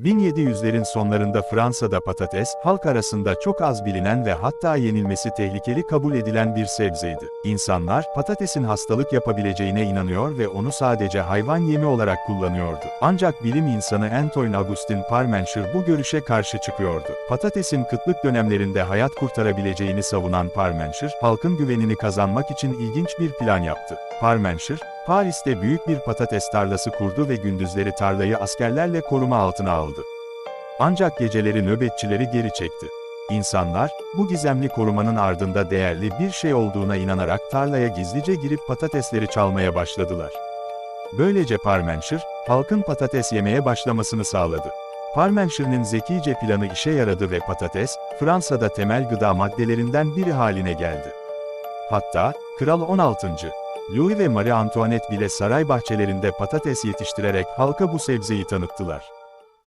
1700'lerin sonlarında Fransa'da patates, halk arasında çok az bilinen ve hatta yenilmesi tehlikeli kabul edilen bir sebzeydi. İnsanlar, patatesin hastalık yapabileceğine inanıyor ve onu sadece hayvan yemi olarak kullanıyordu. Ancak bilim insanı Antoine Augustin Parmentier bu görüşe karşı çıkıyordu. Patatesin kıtlık dönemlerinde hayat kurtarabileceğini savunan Parmentier, halkın güvenini kazanmak için ilginç bir plan yaptı. Parmentier, Paris'te büyük bir patates tarlası kurdu ve gündüzleri tarlayı askerlerle koruma altına aldı. Ancak geceleri nöbetçileri geri çekti. İnsanlar, bu gizemli korumanın ardında değerli bir şey olduğuna inanarak tarlaya gizlice girip patatesleri çalmaya başladılar. Böylece Parmentier, halkın patates yemeye başlamasını sağladı. Parmentier'in zekice planı işe yaradı ve patates, Fransa'da temel gıda maddelerinden biri haline geldi. Hatta, Kral 16. Louis ve Marie Antoinette bile saray bahçelerinde patates yetiştirerek halka bu sebzeyi tanıttılar.